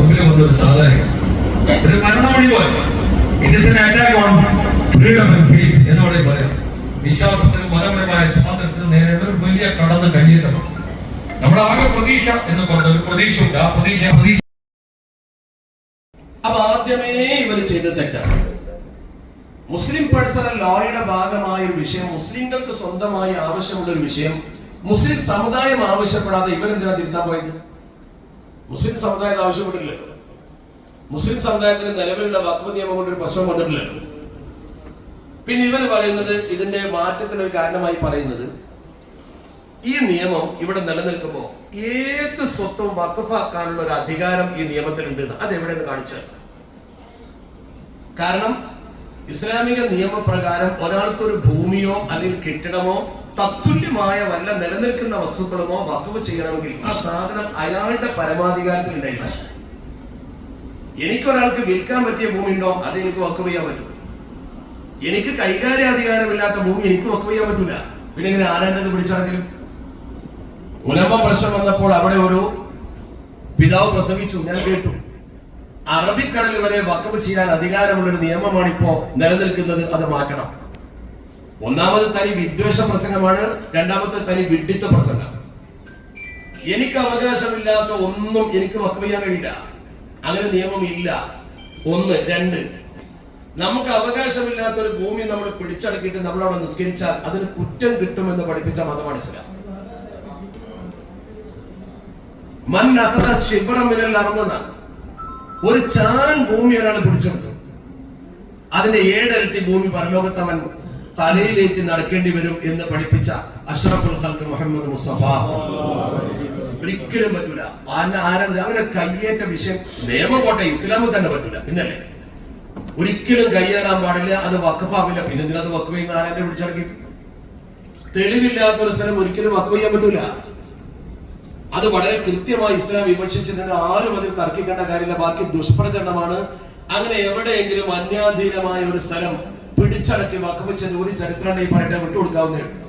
ഒരു സാധനം ഒരു എൻ അറ്റാക്ക് ഓൺ ഫ്രീഡം മതപരമായ ഒരു വലിയ കടന്ന് കയ്യേറ്റമാണ്. നമ്മുടെ ആകെ പ്രതീക്ഷ എന്ന് പറഞ്ഞ ഒരു പ്രതീക്ഷയുണ്ട്. ആ പ്രതീക്ഷ പ്രതീക്ഷ അപ്പൊ ആദ്യമേ ഇവർ ചെയ്തത് തെറ്റാണ്. മുസ്ലിം പേഴ്സണൽ ലോയുടെ ഭാഗമായ ഒരു വിഷയം മുസ്ലിങ്ങൾക്ക് സ്വന്തമായി ആവശ്യമുള്ള ഒരു വിഷയം മുസ്ലിം സമുദായം ആവശ്യപ്പെടാതെ ഇവരെന്തിനാ തിരുത്താൻ പോയത്? മുസ്ലിം സമുദായത്തെ ആവശ്യപ്പെട്ടില്ലല്ലോ മുസ്ലിം സമുദായത്തിന് നിലവിലുള്ള വക്ഫ് നിയമം കൊണ്ട് ഒരു പ്രശ്നം വന്നിട്ടില്ലല്ലോ പിന്നെ ഇവർ പറയുന്നത് ഇതിന്റെ മാറ്റത്തിന് ഒരു കാരണമായി പറയുന്നത് ഈ നിയമം ഇവിടെ നിലനിൽക്കുമ്പോൾ ഏത് സ്വത്തും വക്കഫാക്കാനുള്ള ഒരു അധികാരം ഈ നിയമത്തിലുണ്ട് അത് നിന്ന് കാണിച്ചാൽ? കാരണം ഇസ്ലാമിക നിയമപ്രകാരം ഒരാൾക്കൊരു ഭൂമിയോ അല്ലെങ്കിൽ കെട്ടിടമോ തത്തുല്യമായ വല്ല നിലനിൽക്കുന്ന വസ്തുക്കളുമോ വക്കവ് ചെയ്യണമെങ്കിൽ ആ സാധനം അയാളുടെ പരമാധികാരത്തിൽ ഉണ്ടായിരുന്നു എനിക്കൊരാൾക്ക് വിൽക്കാൻ പറ്റിയ ഭൂമി ഉണ്ടോ? അത് എനിക്ക് വക്കവ് ചെയ്യാൻ പറ്റും. എനിക്ക് കൈകാര്യാധികാരമില്ലാത്ത ഭൂമി എനിക്ക് വക്കവ് ചെയ്യാൻ പറ്റൂല. പിന്നെ ഇങ്ങനെ ആരാണ്ടത് പിടിച്ചടക്കലും? ഉലമ പ്രശ്നം വന്നപ്പോൾ അവിടെ ഒരു പിതാവ് പ്രസംഗിച്ചു ഞാൻ കേട്ടു. അറബിക്കടൽ വരെ വക്കവ് ചെയ്യാൻ അധികാരമുള്ള ഒരു നിയമമാണ് ഇപ്പോ നിലനിൽക്കുന്നത് അത് മാറ്റണം. ഒന്നാമത് തനി വിദ്വേഷ പ്രസംഗമാണ് രണ്ടാമത്തെ തനി വിഡിത്ത പ്രസംഗം. എനിക്ക് അവകാശമില്ലാത്ത ഒന്നും എനിക്ക് വക്കു ചെയ്യാൻ കഴിയില്ല. അങ്ങനെ നിയമം ഇല്ല. ഒന്ന് രണ്ട്. നമുക്ക് അവകാശമില്ലാത്ത ഒരു ഭൂമി നമ്മൾ പിടിച്ചടക്കിയിട്ട് നമ്മൾ അവിടെ നിസ്കരിച്ചാൽ അതിന് കുറ്റം കിട്ടുമെന്ന് പഠിപ്പിച്ച മതമാണ് ഇസ്ലാം. ഒരു ചാൻ ഭൂമി ഒരാൾ പിടിച്ചെടുത്തു അതിന്റെ ഏഴരട്ടി ഭൂമി പരലോകത്തവൻ തലയിലേറ്റ് നടക്കേണ്ടി വരും എന്ന് പഠിപ്പിച്ച അഷ്റഫുൽ മുഹമ്മദ് മുസ്തഫ. ഒരിക്കലും പറ്റൂല. ആന- ആന- അങ്ങനെ കയ്യേറ്റ വിഷയം നിയമം പോട്ടെ ഇസ്ലാമിൽ തന്നെ പറ്റൂല. പിന്നല്ലേ? ഒരിക്കലും കയ്യേറാൻ പാടില്ല അത് വക്കഫാവില്ല പിന്നെ അത് വക്കഫ് ചെയ്യുന്ന പിടിച്ചടക്കി തെളിവില്ലാത്ത ഒരു സ്ഥലം ഒരിക്കലും വക്കഫ് ചെയ്യാൻ പറ്റൂല. അത് വളരെ കൃത്യമായി ഇസ്ലാം വിമർശിച്ചിട്ടുണ്ട്. ആരും അതിൽ തർക്കിക്കേണ്ട കാര്യമില്ല. ബാക്കി ദുഷ്പ്രചരണമാണ്. അങ്ങനെ എവിടെയെങ്കിലും അന്യാധീനമായ ഒരു സ്ഥലം പിടിച്ചടക്കി വക്കഫ് ചെന്ന് ഒരു ചരിത്രം ഈ പറയട്ടെ ഉള്ളൂ.